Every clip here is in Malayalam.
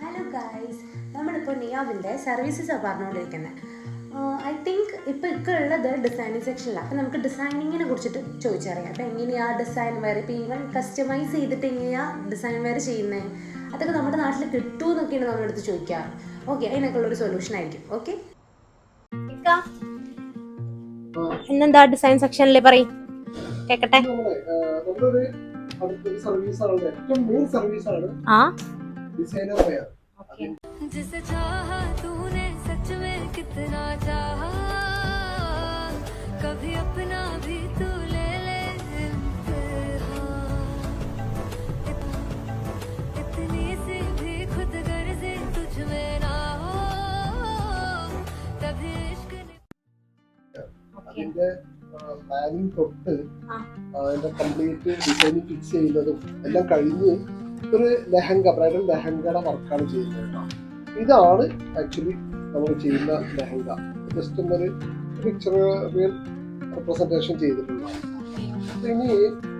ഹലോ ഗായ്സ് നമ്മളിപ്പോൾ നിയാവിന്റെ സർവീസസ് പറഞ്ഞുകൊണ്ടിരിക്കുന്നത് ഐ തിങ്ക് ഇപ്പോൾ ഇപ്പോൾ ഉള്ളത് ഡിസൈനിങ് സെക്ഷനിലാണ് അപ്പോൾ നമുക്ക് ഡിസൈനിങ്ങിനെ കുറിച്ചിട്ട് ചോദിച്ചറിയാം. അപ്പോൾ എങ്ങനെയാണ് ഡിസൈൻ വെയർ ഇപ്പോൾ ഈവൻ കസ്റ്റമൈസ് ചെയ്തിട്ട് എങ്ങനെയാണ് ഡിസൈൻ വെയർ ചെയ്യുന്നത് അതൊക്കെ നമ്മുടെ നാട്ടിൽ കിട്ടുമെന്നൊക്കെയാണ് നമ്മുടെ അടുത്ത് ചോദിക്കാറ് ഓക്കെ അതിനൊക്കെ ഉള്ളൊരു സൊല്യൂഷൻ ആയിരിക്കും. ഓക്കെ ഇക്ക, ഇന്നെന്താ ഡിസൈൻ സെക്ഷനിൽ പറയും? കേക്കട്ടെ. ആ ഡിസൈനർ അതിന്റെ പ്ലാനിങ് തൊട്ട്. അതിന്റെ കംപ്ലീറ്റ് ഡിസൈനിങ് ഫിക്സ് ചെയ്യുന്നതും എല്ലാം കഴിഞ്ഞ് ഒരു ലെഹങ്ക ബ്രൈഡൽ ലെഹങ്കയുടെ വർക്കാണ് ചെയ്യുന്നത് കേട്ടോ. ഇതാണ് ആക്ച്വലി നമ്മൾ ചെയ്യുന്ന ലെഹങ്ക. ജസ്റ്റ് ഒന്നൊരു പിക്ചർ റിയൽ റെപ്രസെന്റേഷൻ ചെയ്തിട്ടുള്ളതാണ് അപ്പൊ ഇനി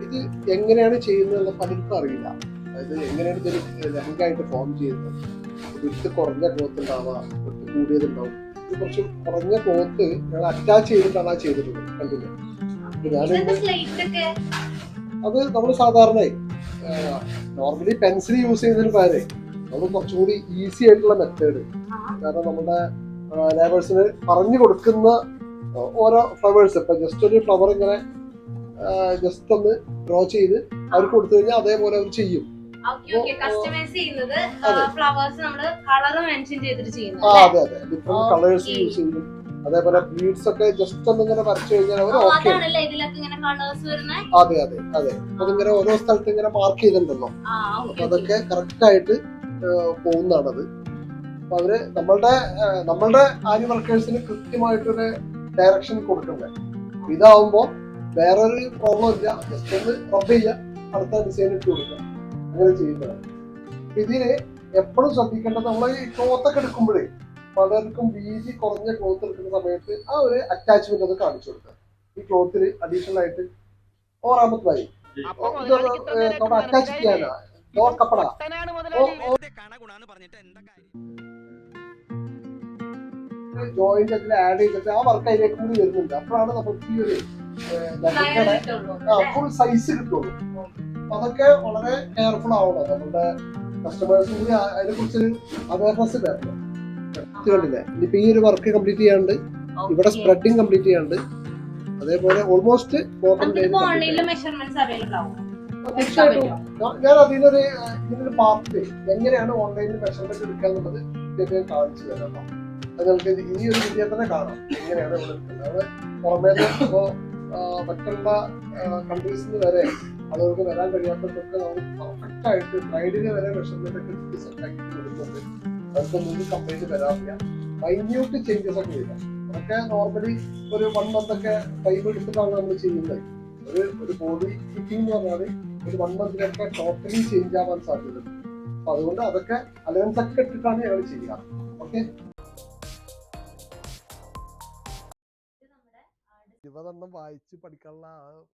ഇത് എങ്ങനെയാണ് ചെയ്യുന്നത് പലർക്കും അറിയില്ല. അതായത് എങ്ങനെയാണ് ഇതിൽ ലെഹങ്ക ആയിട്ട് ഫോം ചെയ്യുന്നത്? വിട്ട് കുറഞ്ഞ ഗ്രോത്ത് ഉണ്ടാവാം വിട്ട് കൂടിയതുണ്ടാവും. കുറച്ച് കുറഞ്ഞ ക്ലോത്ത് ഞങ്ങൾ അറ്റാച്ച് ചെയ്തിട്ടാണ് ആ ചെയ്തിട്ടുള്ളത്. കണ്ടില്ലേ? അത് നമ്മൾ സാധാരണ നോർമലി പെൻസിൽ യൂസ് ചെയ്യുന്നതിന് പകരം നമ്മൾ കുറച്ചുകൂടി ഈസി ആയിട്ടുള്ള മെത്തേഡ് കാരണം നമ്മുടെ ലേബേഴ്സിന് പറഞ്ഞു കൊടുക്കുന്ന ഓരോ ഫ്ലവേഴ്സ് ഇപ്പൊ ജസ്റ്റ് ഒരു ഫ്ലവർ ഇങ്ങനെ ജസ്റ്റ് ഒന്ന് ഡ്രോ ചെയ്ത് അവർക്ക് കൊടുത്തു കഴിഞ്ഞാൽ അതേപോലെ അവർ ചെയ്യും. കസ്റ്റമൈസ് ചെയ്യുന്നത് ഫ്ലവേഴ്സ് നമ്മൾ കളർ മെൻഷൻ ചെയ്തിട്ട് ചെയ്യുന്നത്. അതെ അതെ. ഡിഫറെന്റ് കളേഴ്സ് യൂസ് അതേപോലെ ബീഡ്സ് ഒക്കെ ജസ്റ്റ് ഒന്ന് ഇങ്ങനെ വരച്ചു കഴിഞ്ഞാൽ അവർ ഓക്കെ അതെ അതെ അതെ. അതിങ്ങനെ ഓരോ സ്ഥലത്ത് ഇങ്ങനെ മാർക്ക് ചെയ്തിട്ടുണ്ടല്ലോ. അപ്പൊ അതൊക്കെ കറക്റ്റ് ആയിട്ട് പോകുന്നതാണത് അപ്പൊ അവർ നമ്മളുടെ നമ്മളുടെ ആര്യ വർക്കേഴ്സിന് കൃത്യമായിട്ടൊരു ഡയറക്ഷൻ കൊടുക്കണ്ടേ? ഇതാവുമ്പോ വേറൊരു പ്രോബ്ലം ഇല്ല. ജസ്റ്റ് ഒന്ന് ചെയ്യുക. അടുത്ത ഡിസൈൻ ഇട്ട് കൊടുക്കുക. അങ്ങനെ ചെയ്യുന്നത്. ഇതിന് എപ്പോഴും ശ്രദ്ധിക്കേണ്ടത് നമ്മൾ ഈ ക്ലോത്ത് ഒക്കെ എടുക്കുമ്പോഴേ പലർക്കും വീതി കുറഞ്ഞ ക്ലോത്ത് എടുക്കുന്ന സമയത്ത് ആ ഒരു അറ്റാച്ച്മെന്റ് ഒന്ന് കാണിച്ചു കൊടുക്കുക. ഈ ക്ലോത്തിൽ അഡീഷണൽ ആയിട്ട് ഓറാമത്തായി അറ്റാച്ച് ചെയ്യാനാ. ഡോർ കപ്പട. ജോയിന്റ് അതിൽ ആഡ് ചെയ്തിട്ട് ആ വർക്ക് അതിലേക്ക് കൂടി വരുന്നുണ്ട്. അപ്പോഴാണ് നമുക്ക് ഈ ഒരു ഫുൾ സൈസ് കിട്ടുള്ളൂ. അപ്പൊ അതൊക്കെ വളരെ കെയർഫുൾ ആവണം. നമ്മുടെ കസ്റ്റമേഴ്സ് കൂടി അതിനെ കുറിച്ച് അവയർനെസ് വരണം കണ്ടില്ലേ? ഇനിയിപ്പോ ഈ ഒരു വർക്ക് കംപ്ലീറ്റ് ചെയ്യാണ്ട് ഇവിടെ സ്പ്രെഡിങ് കംപ്ലീറ്റ് ചെയ്യാണ്ട് അതേപോലെ ഓൾമോസ്റ്റ് ഞാൻ- അതിനൊരു ഇതിനൊരു പാർട്ട് എങ്ങനെയാണ് ഓൺലൈനിൽ മെഷർമെന്റ് എടുക്കുക എന്നുള്ളത് കാണിച്ചു തരാം നിങ്ങൾക്ക് ഈ ഒരു വിദ്യ തന്നെ കാണാം. എങ്ങനെയാണ് ഇവിടെ എടുക്കുന്നത്. അത് പുറമേ മറ്റുള്ള കൺട്രീസിൽ വരെ അതുകൊണ്ട് വരാൻ കഴിയാത്തതൊക്കെ നമുക്ക് പെർഫെക്റ്റ് ആയിട്ട് ബ്രൈഡിന് വരെ മെഷർമെന്റ് ഒക്കെ എടുത്ത് സെറ്റ് ആക്കി കൊടുക്കുന്നുണ്ട് അതൊക്കെ ഒന്നും കംപ്ലൈന്റ് വരാറില്ല. മൈന്യൂട്ട് ചേഞ്ചസ് ഒക്കെ വരിക അതൊക്കെ നോർമലി ഒരു വൺ മന്ത് ഒക്കെ ടൈം എടുത്തിട്ടാണ് നമ്മൾ ചെയ്യുന്നത്. ഒരു ഒരു ബോഡി ഫിറ്റിംഗ് എന്ന് പറഞ്ഞാൽ ഒരു വൺ മന്തിലൊക്കെ ടോട്ടലി ചേഞ്ച് ആവാൻ സാധ്യത. അപ്പൊ അതുകൊണ്ട് അതൊക്കെ അലവൻസ് ഒക്കെ ഇട്ടിട്ടാണ് ഞങ്ങൾ ചെയ്യുക. ഓക്കെ ഇരുപതെണ്ണം വായിച്ച് പഠിക്കാനുള്ള ആ